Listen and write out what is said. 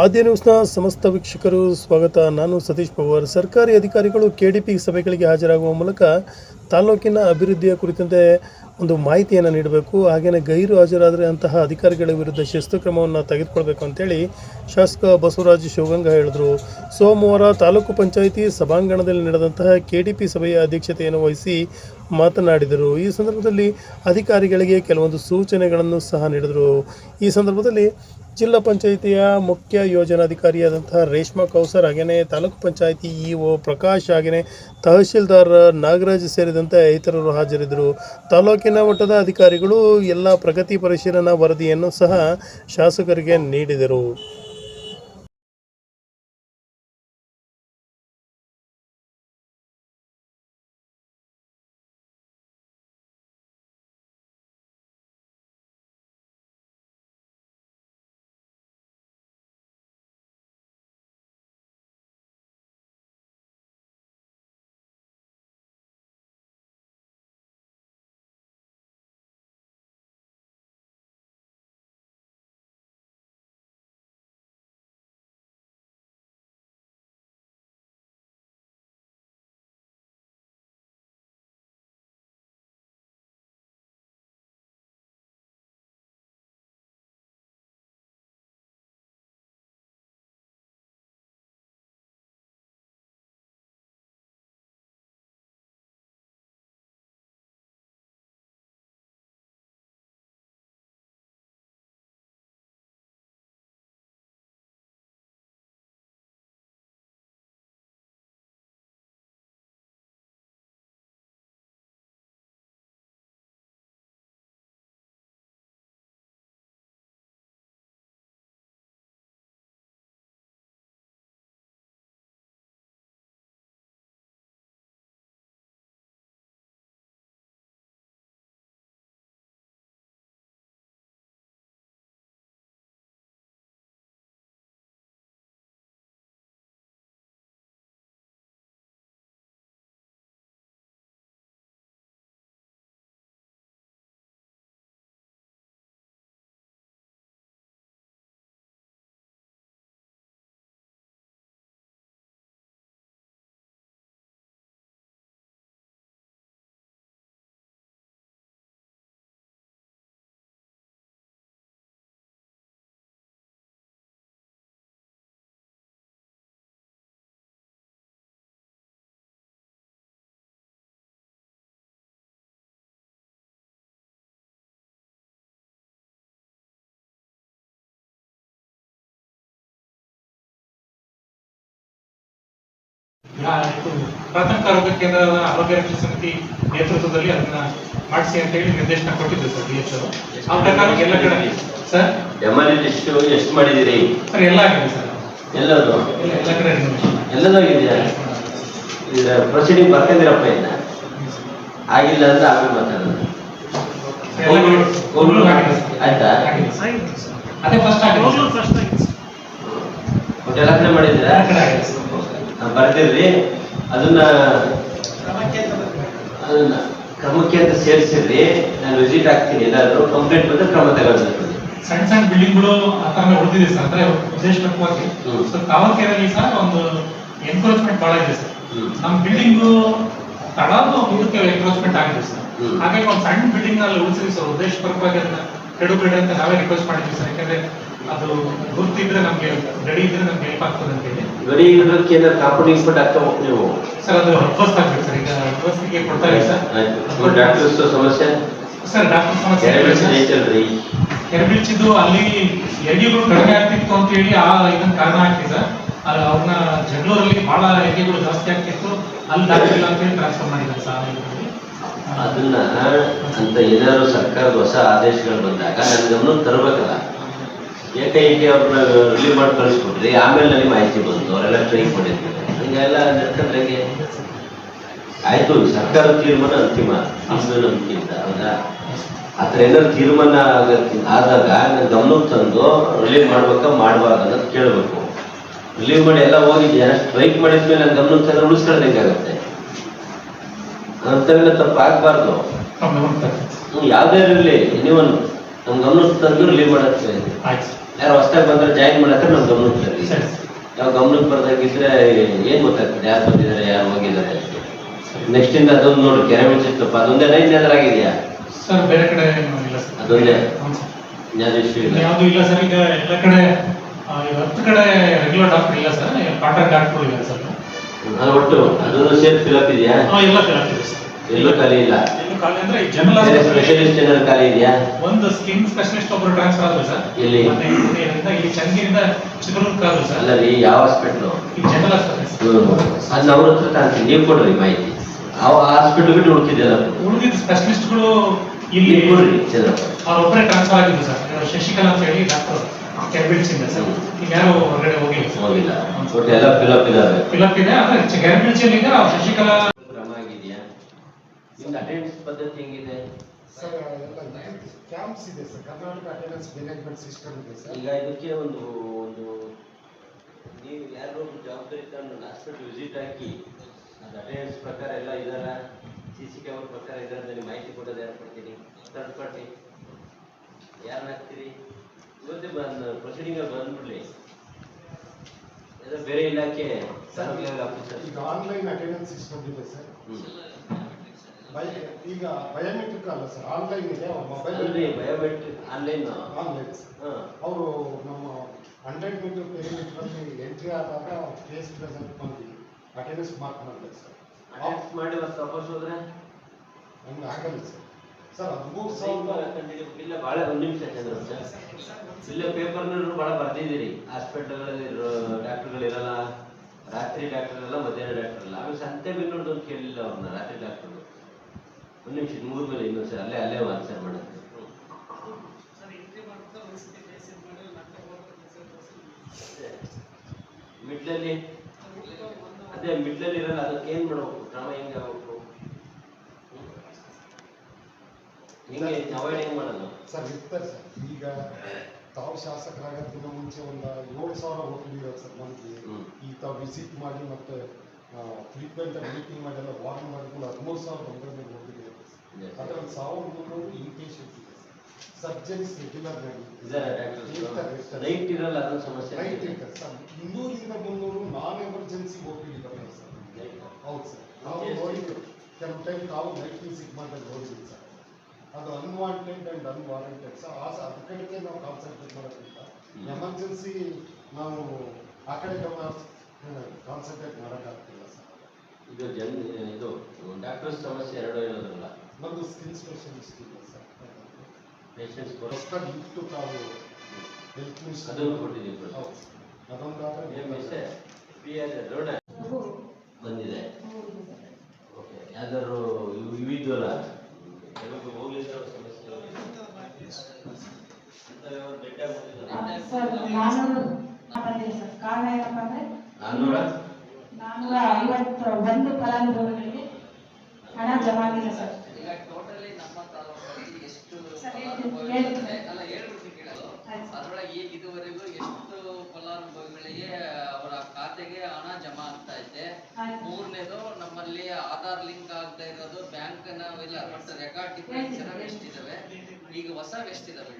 ಆದ್ಯ ನ್ಯೂಸ್ನ ಸಮಸ್ತ ವೀಕ್ಷಕರು ಸ್ವಾಗತ. ನಾನು ಸತೀಶ್ ಪವಾರ್. ಸರ್ಕಾರಿ ಅಧಿಕಾರಿಗಳು ಕೆಡಿಪಿ ಸಭೆಗಳಿಗೆ ಹಾಜರಾಗುವ ಮೂಲಕ ತಾಲೂಕಿನ ಅಭಿವೃದ್ಧಿಯ ಕುರಿತಂತೆ ಒಂದು ಮಾಹಿತಿಯನ್ನು ನೀಡಬೇಕು. ಹಾಗೆಯೇ ಗೈರು ಹಾಜರಾದರೆ ಅಂತಹ ಅಧಿಕಾರಿಗಳ ವಿರುದ್ಧ ಶಿಸ್ತು ಕ್ರಮವನ್ನು ತೆಗೆದುಕೊಳ್ಬೇಕು ಅಂತೇಳಿ ಶಾಸಕ ಬಸವರಾಜ ಶಿವಗಂಗ ಹೇಳಿದರು. ಸೋಮವಾರ ತಾಲೂಕು ಪಂಚಾಯಿತಿ ಸಭಾಂಗಣದಲ್ಲಿ ನಡೆದಂತಹ ಕೆಡಿಪಿ ಸಭೆಯ ಅಧ್ಯಕ್ಷತೆಯನ್ನು ವಹಿಸಿ ಮಾತನಾಡಿದರು. ಈ ಸಂದರ್ಭದಲ್ಲಿ ಅಧಿಕಾರಿಗಳಿಗೆ ಕೆಲವೊಂದು ಸೂಚನೆಗಳನ್ನು ಸಹ ನೀಡಿದರು. ಈ ಸಂದರ್ಭದಲ್ಲಿ ಜಿಲ್ಲಾ ಪಂಚಾಯಿತಿಯ ಮುಖ್ಯ ಯೋಜನಾಧಿಕಾರಿಯಾದಂತಹ ರೇಷ್ಮಾ ಕೌಸರ್ ಹಾಗೆಯೇ ತಾಲೂಕು ಪಂಚಾಯಿತಿ ಇಒ ಪ್ರಕಾಶ್ ಹಾಗೆಯೇ ತಹಶೀಲ್ದಾರ್ ನಾಗರಾಜ್ ಸೇರಿದಂತೆ ಇತರರು ಹಾಜರಿದ್ದರು. ತಾಲೂಕಿನ ಮಟ್ಟದ ಅಧಿಕಾರಿಗಳು ಎಲ್ಲ ಪ್ರಗತಿ ಪರಿಶೀಲನಾ ವರದಿಯನ್ನು ಸಹ ಶಾಸಕರಿಗೆ ನೀಡಿದರು. ಪ್ರಾಥಮಿಕ ಆರೋಗ್ಯ ಕೇಂದ್ರದ ಆರೋಗ್ಯ ರಕ್ಷಣಾ ಸಮಿತಿ ನೇತೃತ್ವದಲ್ಲಿ ಅದನ್ನ ಮಾಡಿಸಿ ಅಂತ ಹೇಳಿ ನಿರ್ದೇಶನ ಕೊಟ್ಟಿದ್ದೆ ಸರ್ ಡಿ ಎಚ್ ಆ ಪ್ರಕಾರ ಎಲ್ಲ ಕಡೆ ಸರ್? ಎಮರ್ಜೆನ್ಸಿ ಎಷ್ಟು ಎಷ್ಟು ಮಾಡಿದಿರಿ ಸರ್ ಎಲ್ಲ ಆಗಿದೆ ಸರ್. ಎಲ್ಲದು? ಎಲ್ಲ ಕಡೆ. ಎಲ್ಲದೂ ಇದೆಯಾ ಈಗ ಪ್ರೊಸೀಡಿಂಗ್ ಬರ್ತಿದ್ದೀರಪ್ಪ ಇನ್ನ? ಆಗಿಲ್ಲ ಅಂದ್ರೆ ಆಮೇಲೆ ಮಾತಾಡೋದು ಆಗಿದೆ. ಆಯ್ತಾ? ಆಗಿದೆ. ಅದೇ ಫಸ್ಟ್ ಆಗಿದೆ ಸರ್. ಒಟ್ಟು ಕಡೆ ಮಾಡಿದ್ದೀರಾ ಬರ್ದಿರ್ರಿ ಅದನ್ನ ಅದನ್ನ ಕ್ರಮಕ್ಕೆ ಅಂತ ಸೇರಿಸಿರ್ರಿ ನಾನು ವಿಸಿಟ್ ಆಗ್ತೀನಿ ಎಲ್ಲಾದ್ರೂ ಕಂಪ್ಲೇಂಟ್ ಬಂದ್ರೆ ಕ್ರಮ ತಗೊಳ್ಬೇಕು ಸಣ್ಣ ಸಣ್ಣ ಬಿಲ್ಡಿಂಗ್ಗಳು ಆ ತರ ಉಳಿದಿದೆ ಸರ್. ಅಂದ್ರೆ ಉದ್ದೇಶಪೂರ್ವಕವಾಗಿ ಹ್ಮ್. ಸೊ ತಾವಕೆರೆಯಲ್ಲಿ ಸರ್ ಒಂದು ಎನ್ಕ್ರೋಚ್ಮೆಂಟ್ ಬಹಳ ಇದೆ ಸರ್. ನಮ್ ನಮ್ಮ ಬಿಲ್ಡಿಂಗ್ ತಳದು ಮುಂದಕ್ಕೆ ಎನ್ಕ್ರೋಚ್ಮೆಂಟ್ ಆಗಿದೆ ಸರ್. ಹಾಗಾಗಿ ಒಂದು ಸಣ್ಣ ಬಿಲ್ಡಿಂಗ್ ಅಲ್ಲಿ ಉಳಿಸಿದ್ವಿ ಸರ್. ಉದ್ದೇಶಪೂರ್ವಕವಾಗಿ ಅದನ್ನ ಕೆಡುಬೇಡಿ ಅಂತ ನಾವೇ ರಿಕ್ವೆಸ್ಟ್ ಮಾಡಿದ್ವಿ ಸರ್. ಯಾಕಂದ್ರೆ ಅದು ಗುರ್ತಿದ್ರೆ ನಮ್ಗೆ ಗಡಿ ಇದ್ರೆ ನಮಗೆ ಹೆಲ್ಪ್ ಆಗ್ತದೆ ಅಂತ ಹೇಳಿ. ಗಡಿ ಇರೋದಕ್ಕೆ ಏನಾದ್ರು ಕಾಂಪೌಂಡ್ ಇನ್ಸ್ಪೆಕ್ಟ್ ಆಗ್ತಾ ಹೋಗ್ ನೀವು? ಸರ್ ಅದು ಫಸ್ಟ್ ಆಗ್ಬೇಕು ಸರ್. ಈಗ ಬಸ್ಗೆ ಕೊಡ್ತಾ ಇಲ್ಲ ಸರ್. ಡಾಕ್ಟರ್ಸ್ ಸಮಸ್ಯೆ? ಸರ್ ಡಾಕ್ಟರ್ ಸಮಸ್ಯೆ. ಕೆರಬಿಳ್ಚಿದ್ದು ಅಲ್ಲಿ ಎಡಿಗಳು ಕಡಿಮೆ ಆಗ್ತಿತ್ತು ಅಂತ ಹೇಳಿ ಆ ಇದನ್ನ ಕಾರಣ ಆಗ್ತಿದೆ ಅವ್ರನ್ನ ಜಗಳೂರಲ್ಲಿ ಬಹಳ ಎಡಿಗಳು ಜಾಸ್ತಿ ಆಗ್ತಿತ್ತು. ಅಲ್ಲಿ ಡಾಕ್ಟರ್ ಇಲ್ಲ ಅಂತ ಹೇಳಿ ಟ್ರಾನ್ಸ್ಫರ್ ಮಾಡಿದ್ದಾರೆ ಸರ್ ಅದನ್ನ ಅಂತ ಏನಾದ್ರು ಸರ್ಕಾರದ ಹೊಸ ಆದೇಶಗಳು ಬಂದಾಗ ನನ್ನ ಗಮನ ತರಬೇಕಲ್ಲ. ಏಕೈಕಿ ಅವ್ರನ್ನ ರಿಲೀವ್ ಮಾಡಿ ಕಳಿಸ್ಬಿಟ್ರಿ ಆಮೇಲೆ ನನಗೆ ಮಾಹಿತಿ ಬಂತು ಅವರೆಲ್ಲ ಸ್ಟ್ರೈಕ್ ಮಾಡಿರ್ತಾರೆ ಹಿಂಗೆಲ್ಲ ನಡ್ಕೊಂಡ್ರೆ ಹೆಂಗೆ ಆಯ್ತು ಸರ್ಕಾರದ ತೀರ್ಮಾನ ಅಂತಿಮ ನಮ್ದು ನಂಬಿಕೆಯಿಂದ ಹೌದಾ? ಆ ಥರ ಏನಾದ್ರು ತೀರ್ಮಾನ ಆಗಕ್ಕೆ ಆದಾಗ ನನ್ನ ಗಮನಕ್ಕೆ ತಂದು ರಿಲೀವ್ ಮಾಡ್ಬೇಕಾ ಮಾಡಬಾರ್ದು ಅನ್ನೋದು ಕೇಳಬೇಕು. ರಿಲೀವ್ ಮಾಡಿ ಎಲ್ಲ ಹೋಗಿ ಜನ ಸ್ಟ್ರೈಕ್ ಮಾಡಿದ್ಮೇಲೆ ನಾನು ಗಮನಕ್ಕೆ ತಂದ್ರೆ ಉಳಿಸ್ಕೊಳ್ಳೋದು ಹೆಂಗಾಗುತ್ತೆ ಅಂಥವೆಲ್ಲ ತಪ್ಪು ಆಗ್ಬಾರ್ದು. ತಮ್ಮ ಗಮನಕ್ಕೆ ತರ್ತೀನಿ. ಹ್ಮ್, ಯಾವ್ದೇ ಇರಲಿ ಎನಿವನ್ ನಮ್ಮ ಗಮನಕ್ಕೆ ತಂದು ರಿಲೀವ್ ಮಾಡಕ್ಕೆ. ಆಯ್ತು. ಸರ್ ಯಾರು ಹೊಸ್ದಾಗಿ ಬಂದ್ರೆ ಜಾಯಿನ್ ಮಾಡಕ್ಕೆ ನಮ್ಮ ಗಮನಕ್ಕೆ ಬರ್ತೀವಿ ಸರಿ ನಾವು ಗಮನಕ್ಕೆ ಬರ್ದಾಗಿದ್ರೆ ಏನ್ ಗೊತ್ತಾಗ್ತದೆ? ಯಾರು ಬಂದಿದ್ದಾರೆ ಯಾರು ಹೋಗಿದ್ದಾರೆ ನೆಕ್ಸ್ಟ್ ಇಂದ ಅದೊಂದು ನೋಡಿ ಕೆರೆ ಮೆಣಸಿತ್ತಪ್ಪ ಅದೊಂದೇ ನೈನ್ ಆಗಿದೆಯಾ? ಸರ್ ಬೇರೆ ಕಡೆ ಏನು ಇಲ್ಲ ಸರ್ ಅದೊಂದೇ. ಯಾವ್ದು ಇಲ್ಲ? ಸರ್ ಈಗ ಎಲ್ಲ ಕಡೆ ಹತ್ತು ಕಡೆ ರೆಗ್ಯುಲರ್ ಡಾಕ್ಟರ್ ಇಲ್ಲ ಸರ್ ಕಾಂಟ್ರಾಕ್ಟ್ ಡಾಕ್ಟರ್ ಇಲ್ಲ ಸರ್ ಅದು ಒಟ್ಟು ಅದೊಂದು ಸೇರ್ ಫಿಲಪ್ ಇದೆಯಾ? ಎಲ್ಲ ಎಲ್ಲ ಆಗ್ತಿದೆ ಸರ್ ಎಲ್ಲೂ ಖಾಲಿ ಇಲ್ಲ. ಎಲ್ಲೂ ಖಾಲಿ ಅಂದ್ರೆ ಈ ಜನರಲ್ ಸ್ಪೆಷಲಿಸ್ಟ್ ಏನಾದ್ರು ಖಾಲಿ ಇದೆಯಾ? ಒಂದು ಸ್ಕಿನ್ ಸ್ಪೆಷಲಿಸ್ಟ್ ಒಬ್ಬರು ಟ್ರಾನ್ಸ್ಫರ್ ಆದ್ರು ಸರ್. ಎಲ್ಲಿ? ಮೊನ್ನೆ ಇಂದ ಇಲ್ಲಿ ಚಂದಿಯಿಂದ ಚಿತ್ರದುರ್ಗ ಆದ್ರು ಸರ್. ಅಲ್ಲ ರೀ ಯಾವ ಹಾಸ್ಪಿಟ್ಲು ಈ ಜನರಲ್ ಆಸ್ಪತ್ರೆ ಸರ್. ಅದು ಅವ್ರ ಹತ್ರ ತಾಂತೀನಿ ನೀವು ಕೊಡ್ರಿ ಮಾಹಿತಿ. ಅವ ಹಾಸ್ಪಿಟ್ಲ್ ಬಿಟ್ಟು ಹುಡುಕಿದ್ದೆಲ್ಲ ಉಳಿದಿದ್ದ ಸ್ಪೆಷಲಿಸ್ಟ್ಗಳು ಇಲ್ಲಿ ಇಲ್ಲಿ ಕೊಡ್ರಿ ಚಂದ್ರಪ್ಪ ಅವ್ರೊಬ್ಬರೇ ಟ್ರಾನ್ಸ್ಫರ್ ಆಗಿದ್ದು ಸರ್. ಯಾರು ಶಶಿಕಲಾ ಅಂತ ಹೇಳಿ ಡಾಕ್ಟರ್ ಕ್ಯಾಬಿಟ್ಸಿಂದ ಸರ್. ಈಗ ಯಾರು ಹೊರಗಡೆ ಹೋಗಿಲ್ಲ ಸರ್. ಹೋಗಿಲ್ಲ. ಒಟ್ಟು ಎಲ್ಲ ಫಿಲಪ್ ಇದಾವೆ ಫಿಲಪ್ ಇದೆ ಆದ್ರೆ ಇದೆ ಅವ್ರು ಶಶಿಕಲಾ ಅಟೆಂಡೆನ್ಸ್ ಪದ್ಧತಿ ಹೆಂಗಿದೆ? ಸರ್ ಕ್ಯಾಂಪ್ಸ್ ಇದೆ sir. Karnataka attendance management system ಇದೆ ಸರ್. ಈಗ ಇದಕ್ಕೆ ಒಂದು ಒಂದು ನೀವು ಯಾರೋ ಒಂದು ಜವಾಬ್ದಾರಿ ತಂದು ಹಾಸ್ಪಿಟಲ್ ವಿಸಿಟ್ ಹಾಕಿ ಅದು ಅಟೆಂಡೆನ್ಸ್ ಪ್ರಕಾರ ಎಲ್ಲ ಇದಾರ? ಸಿ ಸಿ ಕ್ಯಾಮ್ರಾ ಪ್ರಕಾರ ಇದಾರ ಅಂತ ಮಾಹಿತಿ ಕೊಡೋದು ಯಾರು ಕೊಡ್ತೀನಿ? ಥರ್ಡ್ ಪಾರ್ಟಿ ಯಾರನ್ನ ಹಾಕ್ತೀರಿ? ಇವತ್ತೇ ಬಂದು ಪ್ರೊಸೀಡಿಂಗ್ ಬಂದ್ಬಿಡ್ಲಿ. ಬೇರೆ ಇಲಾಖೆ ಆಫೀಸರ್ ಈಗ ಆನ್ಲೈನ್ ಅಟೆಂಡೆನ್ಸ್ ಸಿಸ್ಟಮ್ ಇದೆ ಸರ್. ಈಗ ಬಯೋಮೆಟ್ರಿಕ್ ಅಲ್ಲ ಸರ್ ಆನ್ಲೈನ್ ಇದೆ ಮೊಬೈಲ್ ಮೊಬೈಲಲ್ಲಿ ಬಯೋಮೆಟ್ರಿಕ್ ಆನ್ಲೈನ್ ಆನ್ಲೈನ್ ಸರ್. ಅವರು ನಮ್ಮ ಹಂಡ್ರೆಡ್ ಮೀಟರ್ ಪೆರಿಮೀಟರ್ ಎಂಟ್ರಿ ಆದಾಗ ಫೇಸ್ ಪ್ರೆಸೆಂಟ್ ಮಾಡಿ ಅಟೆಂಡೆನ್ಸ್ ಮಾರ್ಕ್ ಮಾಡಬೇಕು ಸರ್. ಅಟೆಂಡೆನ್ಸ್ ಮಾಡಿ ವಾಪಸ್ ಹೋದ್ರೆ? ಹಂಗೆ ಆಗಲ್ಲ ಸರ್. ಸರ್ ಹದಿಮೂರು ಸಾವಿರದ ಇಲ್ಲ ಭಾಳ ಒಂದು ನಿಮಿಷ ಚಂದ್ರ ಇಲ್ಲ ಪೇಪರ್ನಲ್ಲೂ ಭಾಳ ಬರ್ತಿದ್ದೀರಿ ಹಾಸ್ಪಿಟಲ್ಗಳಲ್ಲಿ ಡಾಕ್ಟರ್ಗಳು ಇರಲ್ಲ ರಾತ್ರಿ ಡಾಕ್ಟರ್ ಎಲ್ಲ ಮಧ್ಯಾಹ್ನ ಡಾಕ್ಟರ್ ಎಲ್ಲ ಆಮೇಲೆ ಸಂತೆ ಬಿನ್ನೋದು ಅಂತ ಕೇಳಿಲ್ಲ ಅವ್ರನ್ನ ರಾತ್ರಿ ಡಾಕ್ಟರ್ ಒಂದು ನಿಮಿಷ ಮೂರು ಮೇಲೆ ಇನ್ನೊಂದು ಸರ್ ಅಲ್ಲೇ ಅಲ್ಲೇ ಆನ್ಸರ್ ಮಾಡೋದು ಮಿಡ್ಲಲ್ಲಿ ಅದೇ ಮಿಡ್ಲಲ್ಲಿ ಇರಲ್ಲ ಅದಕ್ಕೆ ಏನು ಮಾಡಬೇಕು? ಕ್ರಮ ಹೆಂಗೆ ಆಗಬೇಕು? ಹಿಂಗೆ ಅವಾಯ್ಡ್ ಹೆಂಗೆ ಮಾಡೋದು? ಸರ್ ಇರ್ತಾರೆ ಸರ್. ಈಗ ತಾವು ಶಾಸಕರಾಗೋದಕ್ಕಿಂತ ಮುಂಚೆ ಒಂದು ಏಳು ಸಾವಿರ ಹೋಗ್ತಿದ್ದೀರ ಸರ್ ನಮಗೆ. ಈಗ ಈ ತಾವು ವಿಸಿಟ್ ಮಾಡಿ ಮತ್ತೆ ಫ್ರೀಕ್ವೆಂಟ್ ಮೀಟಿಂಗ್ ಮಾಡಿ ಎಲ್ಲ ವಾರ್ನ್ ಮಾಡಿಕೊಂಡು ಹದಿಮೂರು ಸಾವಿರ ಬಂದ್ರೆ ಹೋಗಿದೆ ಅದರ ಅದರಲ್ಲಿ ಸಾವಿರದ ಮುನ್ನೂರು ಇನ್ ಪೇಷಂಟ್ ಇದೆ ಸರ್ಜರಿಸ್ ರೆಗ್ಯುಲರ್. ನೈಟ್ ಇರಲ್ಲ ಅದೊಂದು ಸಮಸ್ಯೆ ಇರ್ತಾರೆ ಸರ್ ಇನ್ನೂರಿಂದ ಮುನ್ನೂರು ನಾನ್ ಎಮರ್ಜೆನ್ಸಿ ಓಪಿ ಬರ್ತಾರೆ ಸರ್ ಹೌದು ಸರ್ ನಾವು. ನೋಡಿದ್ದು ಕೆಲವು ಟೈಮ್ ತಾವು ನೈಟ್ ಸಿಕ್ ಮಾಡಿದಾಗ ನೋಡಿದ್ವಿ ಸರ್ ಅದು ಅನ್ವಾಂಟೆಡ್ ಅಂಡ್ ಅನ್ವಾರಂಟೆಡ್ ಸರ್ ಆ ಸರ್ ಅದ್ರ ಕಡೆಗೆ ನಾವು ಕಾನ್ಸಂಟ್ರೇಟ್ ಮಾಡೋದ್ರಿಂದ ಎಮರ್ಜೆನ್ಸಿ ನಾವು ಆ ಕಡೆ ಗಮನ ಕಾನ್ಸಂಟ್ರೇಟ್ ಮಾಡೋಕ್ಕಾಗ್ತಿಲ್ಲ. ಇದು ಜನ್ ಇದು ಡಾಕ್ಟರ್ಸ್ ಸಮಸ್ಯೆ ಎರಡು ಇರೋದಿಲ್ಲ ಮತ್ತು ಸ್ಕಿನ್ ಸ್ಪೆಷಲಿಸ್ಟ್ ಇಲ್ಲ ಸರ್. ಪೇಷಂಟ್ಸ್ ಹೊಸದಾಗಿ ಇಟ್ಟು ತಾವು ಹೆಲ್ತ್ ಮಿನಿಸ್ಟರ್ ಅದನ್ನು ಕೊಟ್ಟಿದ್ದೀವಿ ಏನು ಅದೊಂದಾದ್ರೆ ಪಿ ಆರ್ ರೋಡ ಬಂದಿದೆ ಓಕೆ ಯಾವ್ದಾದ್ರು ಇವು ಇವಿದ್ವಲ್ಲ ಕೆಲವು ಹೋಗ್ಲಿಕ್ಕೆ ಸಮಸ್ಯೆ ಅಂಥವು ಯಾವ್ದು ಬೆಟ್ಟ ಆಗ್ಬಿಟ್ಟಿದೆ? ಸರ್ ನಾನೂರು ಬಂದಿದೆ ಸರ್ ಕಾರಣ ಏನಪ್ಪ ಅಂದ್ರೆ ನಾನ್ನೂರ ನಾನೂರ ಐವತ್ತು ಒಂದು ಫಲಾನುಭವಿಗಳಿಗೆ ಹಣ ಜಮಾ ಆಗಿದೆ ಸರ್ ಈಗ ಟೋಟಲಿ ನಮ್ಮ ತಾಲೂಕಲ್ಲಿ ಎಷ್ಟು ಸರ್, ಫಲಾನುಭವಿಗಳು ಹೇಳ್ತೀನಿ. ಇದ್ದಾರೆ? ಅಲ್ಲ ಹೇಳ್ಬಿಡ್ತೀನಿ ಕೇಳೋದು ಆಯ್ತು. ಸರ್ ಇದುವರೆಗೂ ಎಷ್ಟು ಫಲಾನುಭವಿಗಳಿಗೆ ಅವರ ಖಾತೆಗೆ ಹಣ ಜಮಾ ಆಗ್ತಾ ಇದೆ? ಮೂರನೇದು ನಮ್ಮಲ್ಲಿ ಆಧಾರ್ ಲಿಂಕ್ ಆಗ್ತಾ ಇರೋದು ಬ್ಯಾಂಕ್ ಇಲ್ಲ ರೆಕಾರ್ಡ್ ಡಿಫರೆನ್ಸ್ ಎಷ್ಟಿದಾವೆ? ಈಗ ಹೊಸ ಎಷ್ಟಿದಾವೆ